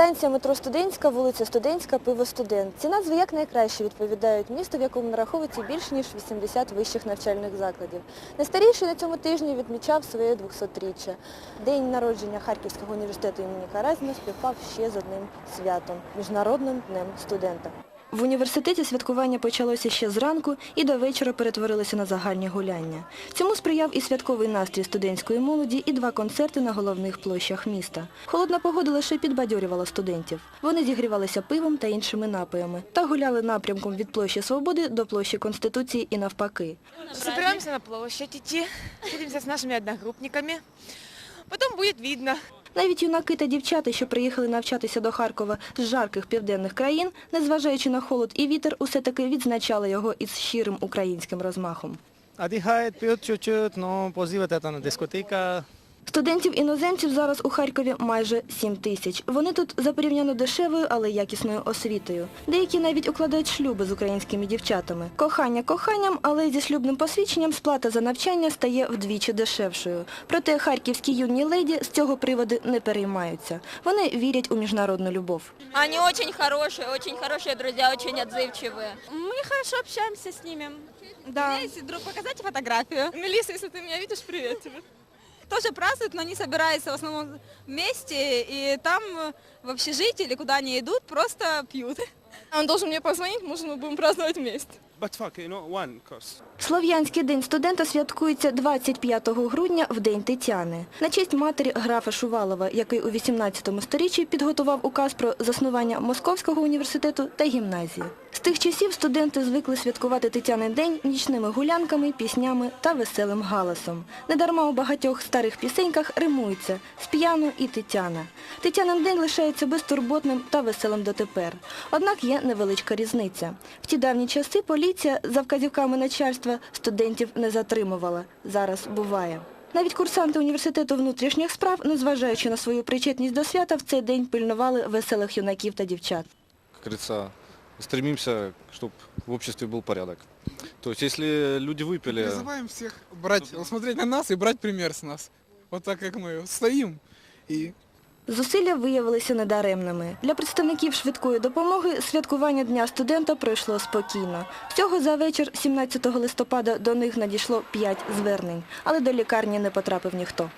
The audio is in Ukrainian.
Станція метро Студентська, вулиця Студентська, пиво Студент. Ці назви як найкраще відповідають місту, в якому нараховується більш ніж 80 вищих навчальних закладів. Найстаріший на цьому тижні відмічав своє 200-річчя. День народження Харківського університету імені Каразіна співпав ще з одним святом – Міжнародним днем студента. В університеті святкування почалося ще зранку і до вечора перетворилося на загальні гуляння. Цьому сприяв і святковий настрій студентської молоді, і два концерти на головних площах міста. Холодна погода лише підбадьорювала студентів. Вони зігрівалися пивом та іншими напоями та гуляли напрямком від площі Свободи до площі Конституції і навпаки. Собираемся на площадь идти, встретимся с нашими одногруппниками. Потом будет видно. Навіть юнаки та дівчата, що приїхали навчатися до Харкова з жарких південних країн, незважаючи на холод і вітер, усе-таки відзначали його із щирим українським розмахом. Отдыхает, пьет чуть-чуть, но позывает это на дискотека. Студентів-іноземців зараз у Харкові майже 7 тисяч. Вони тут за порівняно дешевою, але якісною освітою. Деякі навіть укладають шлюби з українськими дівчатами. Кохання коханням, але зі шлюбним посвідченням сплата за навчання стає вдвічі дешевшою. Проте харківські юні леді з цього приводу не переймаються. Вони вірять у міжнародну любов. Они очень хорошие, очень хорошие друзья, очень отзывчивые. Мы хорошо общаемся с ними. Да. Если вдруг показать фотографию. Мелисса, если ты меня видишь, привет тебе. Тоже празднуют, но они собираются в основном вместе, и там э, в общежитии или куда они идут, просто пьют. Он должен мне позвонить, может, мы будем праздновать вместе. Слов'янський день студента святкується 25 грудня в День Тетяни. На честь матері графа Шувалова, який у 18 сторіччі підготував указ про заснування Московського університету та гімназії. З тих часів студенти звикли святкувати Тетянин день нічними гулянками, піснями та веселим галасом. Недарма у багатьох старих пісеньках римується «Сп'яну» і Тетяна. Тетянин день лишається безтурботним та веселим дотепер. Однак є невеличка різниця. В ті давні часи поліція за вказівками начальства студентів не затримувала. Зараз буває. Навіть курсанти університету внутрішніх справ, незважаючи на свою причетність до свята, в цей день пильнували веселих юнаків та дівчат. как говорится, стремимся, чтобы в обществе был порядок. То есть, если люди выпили... Призываем всех брать, смотреть на нас и брать пример с нас. Вот так как мы стоим и Зусилля виявилися недаремними. Для представників швидкої допомоги святкування Дня студента пройшло спокійно. Всього за вечір 17 листопада до них надійшло 5 звернень, але до лікарні не потрапив ніхто.